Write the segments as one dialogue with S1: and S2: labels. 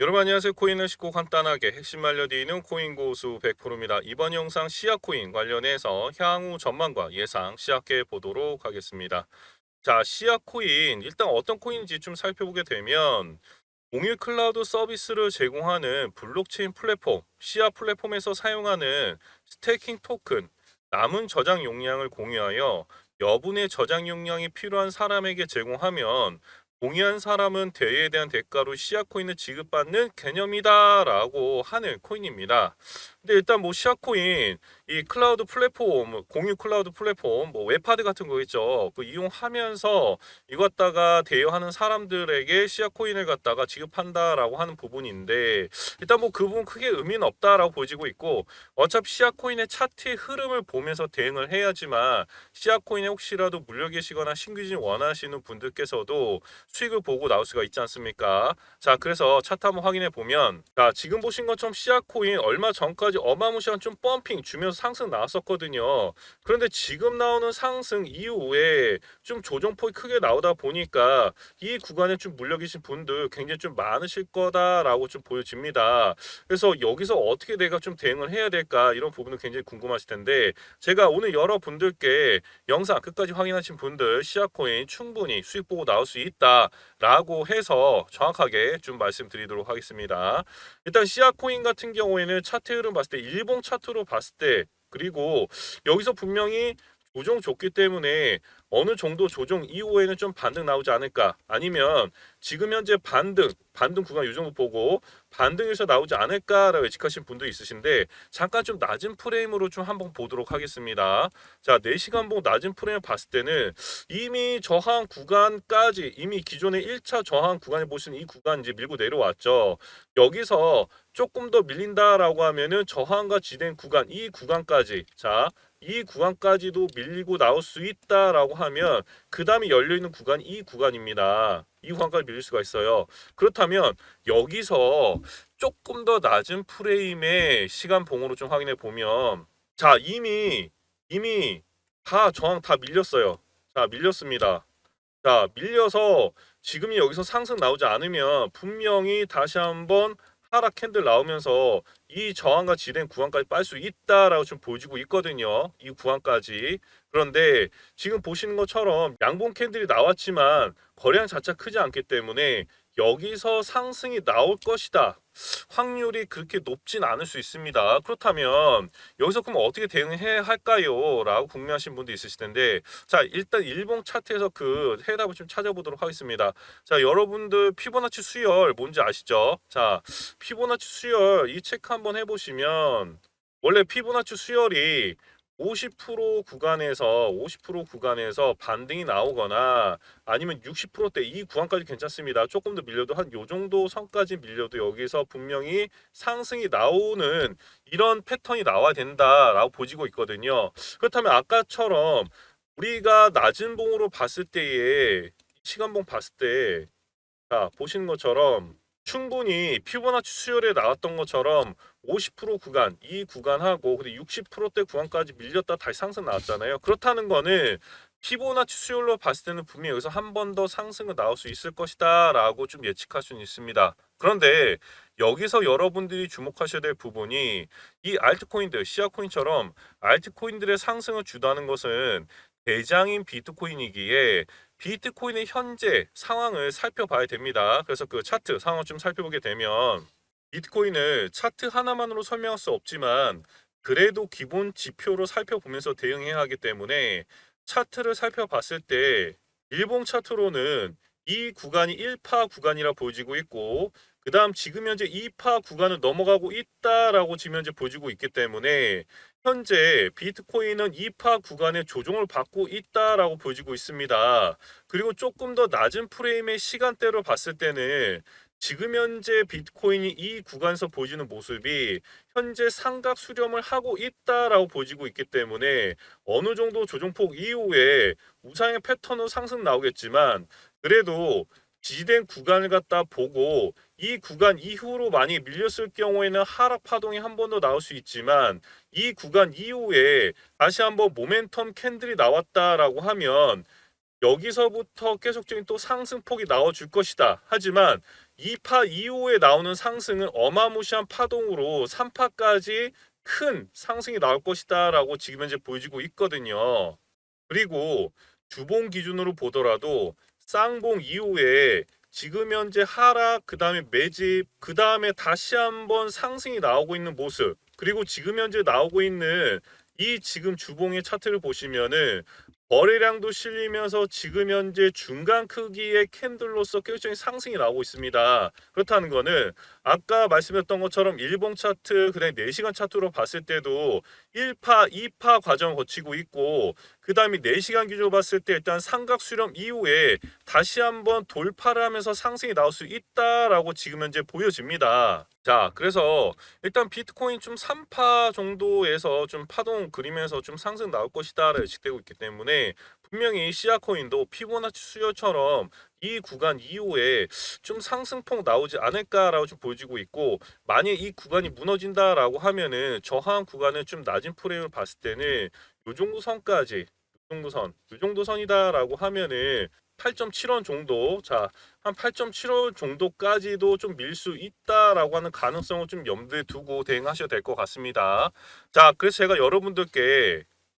S1: 여러분 안녕하세요. 코인을 쉽고 간단하게 핵심 알려드리는 코인 고수 100%입니다. 이번 영상 시아 코인 관련해서 향후 전망과 예상 시작해 보도록 하겠습니다. 자, 시아 코인 일단 어떤 코인인지 좀 살펴보게 되면 공유 클라우드 서비스를 제공하는 블록체인 플랫폼 시아 플랫폼에서 사용하는 스테이킹 토큰 남은 저장 용량을 공유하여 여분의 저장 용량이 필요한 사람에게 제공하면 동의한 사람은 대회에 대한 대가로 시아 코인을 지급받는 개념이다라고 하는 코인입니다. 근데 일단 뭐 시아 코인 이 클라우드 플랫폼 공유 클라우드 플랫폼 뭐 웹하드 같은 거 있죠. 그 이용하면서 이거 갖다가 대여하는 사람들에게 시아 코인을 갖다가 지급한다라고 하는 부분인데 일단 뭐 그 부분 크게 의미는 없다라고 보지고 있고 어차피 시아 코인의 차트의 흐름을 보면서 대응을 해야지만 시아 코인에 혹시라도 물려 계시거나 신규진 원하시는 분들께서도 수익을 보고 나올 수가 있지 않습니까? 자, 그래서 차트 한번 확인해 보면 자, 지금 보신 것처럼 시아 코인 얼마 전까지 어마무시한 좀 펌핑 주면서 상승 나왔었거든요. 그런데 지금 나오는 상승 이후에 좀 조정폭이 크게 나오다 보니까 이 구간에 좀 물려 계신 분들 굉장히 좀 많으실 거다라고 좀 보여집니다. 그래서 여기서 어떻게 내가 좀 대응을 해야 될까 이런 부분은 굉장히 궁금하실 텐데 제가 오늘 여러분들께 영상 끝까지 확인하신 분들 시아코인 충분히 수익 보고 나올 수 있다 라고 해서 정확하게 좀 말씀드리도록 하겠습니다. 일단 시아코인 같은 경우에는 차트 흐름 봤을 때 일봉 차트로 봤을 때 그리고 여기서 분명히 조정 줬기 때문에 어느 정도 조정 이후에는 좀 반등 나오지 않을까 아니면 지금 현재 반등 반등 구간 이 정도 보고 반등에서 나오지 않을까라고 예측하신 분도 있으신데 잠깐 좀 낮은 프레임으로 좀 한번 보도록 하겠습니다. 자, 4시간 봉 낮은 프레임 봤을 때는 이미 저항 구간까지 이미 기존의 1차 저항 구간에 보시는 이 구간 이제 밀고 내려왔죠. 여기서 조금 더 밀린다라고 하면은 저항과 지된 구간 이 구간까지 자, 이 구간까지도 밀리고 나올 수 있다라고 하면 그 다음에 열려 있는 구간이 이 구간입니다. 이 구간까지 밀릴 수가 있어요. 그렇다면 여기서 조금 더 낮은 프레임의 시간 봉으로 좀 확인해 보면 자 이미 이미 다 저항 다 밀렸어요. 자 밀렸습니다. 자 밀려서 지금이 여기서 상승 나오지 않으면 분명히 다시 한번 하락 캔들 나오면서 이 저항과 지된 구간까지 빨 수 있다라고 좀 보여지고 있거든요. 이 구간까지. 그런데 지금 보시는 것처럼 양봉 캔들이 나왔지만 거래량 자체가 크지 않기 때문에 여기서 상승이 나올 것이다. 확률이 그렇게 높진 않을 수 있습니다. 그렇다면 여기서 그럼 어떻게 대응해야 할까요? 라고 궁금하신 분도 있으실 텐데 자 일단 일봉 차트에서 그 해답을 좀 찾아보도록 하겠습니다. 자 여러분들 피보나치 수열 뭔지 아시죠? 자 피보나치 수열 이 체크 한번 해보시면 원래 피보나치 수열이 50% 구간에서 50% 구간에서 반등이 나오거나 아니면 60%대 이 구간까지 괜찮습니다. 조금 더 밀려도 한 요 정도 선까지 밀려도 여기서 분명히 상승이 나오는 이런 패턴이 나와야 된다라고 보지고 있거든요. 그렇다면 아까처럼 우리가 낮은 봉으로 봤을 때에 시간봉 봤을 때 자, 보시는 것처럼 충분히 피보나치 수열에 나왔던 것처럼 50% 구간 이 구간하고 근데 60%대 구간까지 밀렸다 다시 상승 나왔잖아요. 그렇다는 거는 피보나치 수열로 봤을 때는 분명히 여기서 한 번 더 상승은 나올 수 있을 것이다라고 좀 예측할 수는 있습니다. 그런데 여기서 여러분들이 주목하셔야 될 부분이 이 알트코인들 시아코인처럼 알트코인들의 상승을 주도하는 것은 대장인 비트코인이기에 비트코인의 현재 상황을 살펴봐야 됩니다. 그래서 그 차트 상황을 좀 살펴보게 되면 비트코인을 차트 하나만으로 설명할 수 없지만 그래도 기본 지표로 살펴보면서 대응해야 하기 때문에 차트를 살펴봤을 때 일봉 차트로는 이 구간이 1파 구간이라 보여지고 있고 그 다음 지금 현재 2파 구간을 넘어가고 있다라고 지금 현재 보여지고 있기 때문에 현재 비트코인은 2파 구간의 조정을 받고 있다라고 보여지고 있습니다. 그리고 조금 더 낮은 프레임의 시간대로 봤을 때는 지금 현재 비트코인이 이 구간에서 보여지는 모습이 현재 상각 수렴을 하고 있다라고 보여지고 있기 때문에 어느 정도 조정폭 이후에 우상의 패턴으로 상승 나오겠지만 그래도 지지된 구간을 갖다 보고 이 구간 이후로 많이 밀렸을 경우에는 하락 파동이 한 번 더 나올 수 있지만 이 구간 이후에 다시 한번 모멘텀 캔들이 나왔다라고 하면 여기서부터 계속적인 또 상승폭이 나와줄 것이다. 하지만 2파 이후에 나오는 상승은 어마무시한 파동으로 3파까지 큰 상승이 나올 것이다 라고 지금 현재 보여지고 있거든요. 그리고 주봉 기준으로 보더라도 쌍봉 이후에 지금 현재 하락, 그 다음에 매집, 그 다음에 다시 한번 상승이 나오고 있는 모습, 그리고 지금 현재 나오고 있는 이 지금 주봉의 차트를 보시면은 거래량도 실리면서 지금 현재 중간 크기의 캔들로서 결정적인 상승이 나오고 있습니다. 그렇다는 거는 아까 말씀했던 것처럼 일봉 차트, 그다음에 4시간 차트로 봤을 때도 1파, 2파 과정을 거치고 있고 그 다음에 4시간 기준으로 봤을 때 일단 삼각 수렴 이후에 다시 한번 돌파를 하면서 상승이 나올 수 있다라고 지금 현재 보여집니다. 자, 그래서 일단 비트코인 좀 3파 정도에서 좀 파동 그리면서 좀 상승 나올 것이다라고 예측되고 있기 때문에 분명히 시아코인도 피보나치 수요처럼 이 구간 이후에 좀 상승폭 나오지 않을까라고 좀 보여지고 있고 만약 이 구간이 무너진다라고 하면은 저항 구간을 좀 낮은 프레임을 봤을 때는 요 정도 선까지 요 정도 선, 요 정도 선이다라고 하면은 8.7원 정도 자 한 8.75 정도까지도 좀 밀 수 있다라고 하는 가능성을 좀 염두에 두고 대응하셔야 될 것 같습니다. 자, 그래서 제가 여러분들께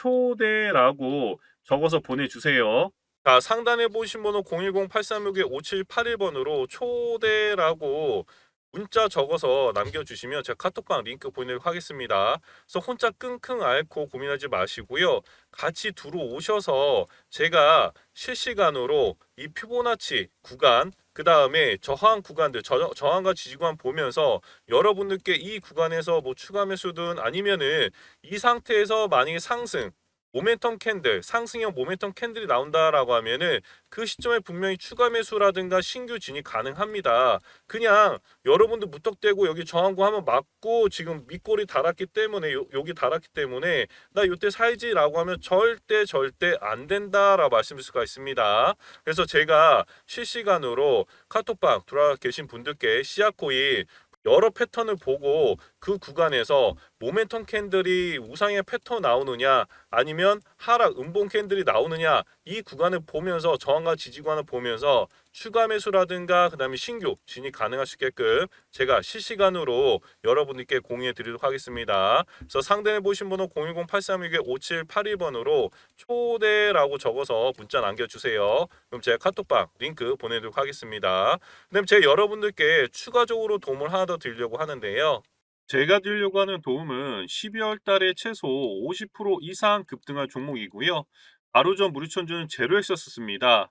S1: 초대라고 적어서 보내주세요. 자, 상단에 보신 번호 010-8361-5781번으로 초대라고 문자 적어서 남겨주시면 제가 카톡방 링크 보내도록 하겠습니다. 그래서 혼자 끙끙 앓고 고민하지 마시고요. 같이 들어오셔서 제가 실시간으로 이 피보나치 구간 그 다음에 저항 구간들 저, 저항과 지지 구간 보면서 여러분들께 이 구간에서 뭐 추가 매수든 아니면은 이 상태에서 만약에 상승 모멘텀 캔들 상승형 모멘텀 캔들이 나온다라고 하면은 그 시점에 분명히 추가 매수라든가 신규 진입 가능합니다. 그냥 여러분들 무턱대고 여기 저항구 한번 맞고 지금 밑골이 달았기 때문에 요, 여기 달았기 때문에 나 요때 살지라고 하면 절대 절대 안 된다라고 말씀드릴 수가 있습니다. 그래서 제가 실시간으로 카톡방 돌아 계신 분들께 씨앗코인 여러 패턴을 보고 그 구간에서 모멘텀 캔들이 우상의 패턴 나오느냐 아니면 하락 음봉 캔들이 나오느냐 이 구간을 보면서 저항과 지지 구간을 보면서 추가 매수라든가 그다음에 신규 진입 있게끔 제가 실시간으로 여러분들께 공유해 드리도록 하겠습니다. 그래서 상단에 보신 번호 010-8361-5782번으로 초대라고 적어서 문자 남겨주세요. 그럼 제가 카톡방 링크 보내도록 하겠습니다. 그다음 제가 여러분들께 추가적으로 도움을 하나 더 드리려고 하는데요. 제가 드리려고 하는 도움은 12월 달에 최소 50% 이상 급등할 종목이고요. 바로 전 무료천주는 제로엑서스입니다.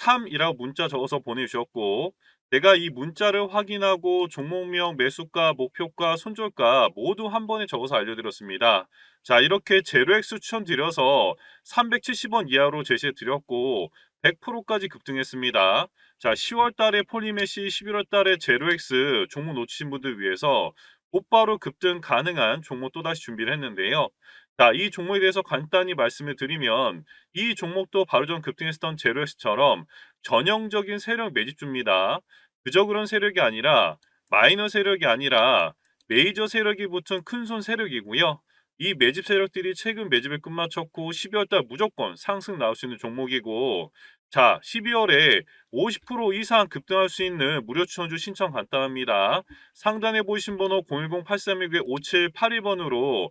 S1: 3이라고 문자 적어서 보내주셨고 내가 이 문자를 확인하고 종목명, 매수가, 목표가, 손절가 모두 한 번에 적어서 알려드렸습니다. 자, 이렇게 제로엑스 추천드려서 370원 이하로 제시해 드렸고 100%까지 급등했습니다. 자, 10월 달에 폴리메시, 11월 달에 제로엑스 종목 놓치신 분들 위해서 곧바로 급등 가능한 종목 또다시 준비를 했는데요. 자, 이 종목에 대해서 간단히 말씀을 드리면 이 종목도 바로 전 급등했었던 제로엑스처럼 전형적인 세력 매집주입니다. 그저 그런 세력이 아니라 마이너 세력이 아니라 메이저 세력이 붙은 큰손 세력이고요. 이 매집 세력들이 최근 매집에 끝마쳤고 12월 달 무조건 상승 나올 수 있는 종목이고 자, 12월에 50% 이상 급등할 수 있는 무료 추천주 신청 간단합니다. 상단에 보이신 번호 010-8369-5782번으로